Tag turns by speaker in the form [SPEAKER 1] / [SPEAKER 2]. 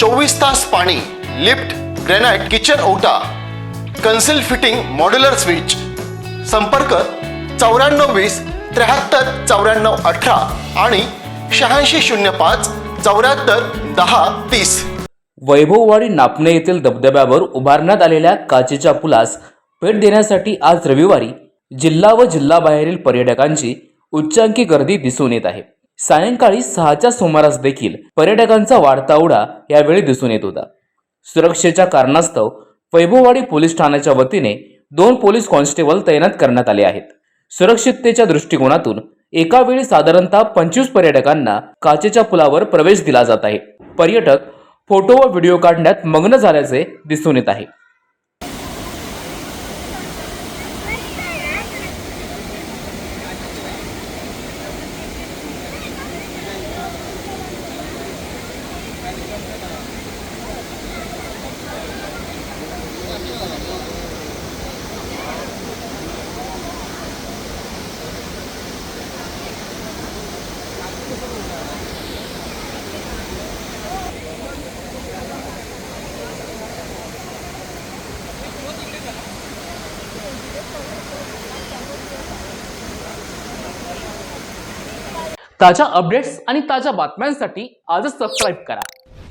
[SPEAKER 1] चोवीस तास पाणी लिफ्ट ग्रेनाइट किचन ओटा कन्सिल फिटिंग मॉड्युलर स्विच. संपर्क चौऱ्याण्णव वीस त्र्याहत्तर चौऱ्याण्णव अठरा आणि शहाऐंशी शून्य पाच चौऱ्याहत्तर दहा तीस.
[SPEAKER 2] वैभववाडी नापणे येथील धबधब्यावर उभारण्यात आलेल्या काचेच्या पुलास भेट देण्यासाठी आज रविवारी जिल्हा व जिल्हाबाहेरील पर्यटकांची उच्चांकी गर्दी दिसून येत आहे. सायंकाळी सहाच्या सुमारास देखील पर्यटकांचा वाढता उडा यावेळी दिसून येत होता. सुरक्षेच्या कारणास्तव वैभववाडी पोलीस ठाण्याच्या वतीने दोन पोलीस कॉन्स्टेबल तैनात करण्यात आले आहेत. सुरक्षिततेच्या दृष्टिकोनातून एका वेळी साधारणतः पंचवीस पर्यटकांना काचेच्या पुलावर प्रवेश दिला जात आहे. पर्यटक फोटो व व्हिडिओ काढण्यात मग्न झाल्याचे दिसून येत आहे. ताज्या अपडेट्स आणि ताज्या बातम्यांसाठी आजच सबस्क्राईब करा.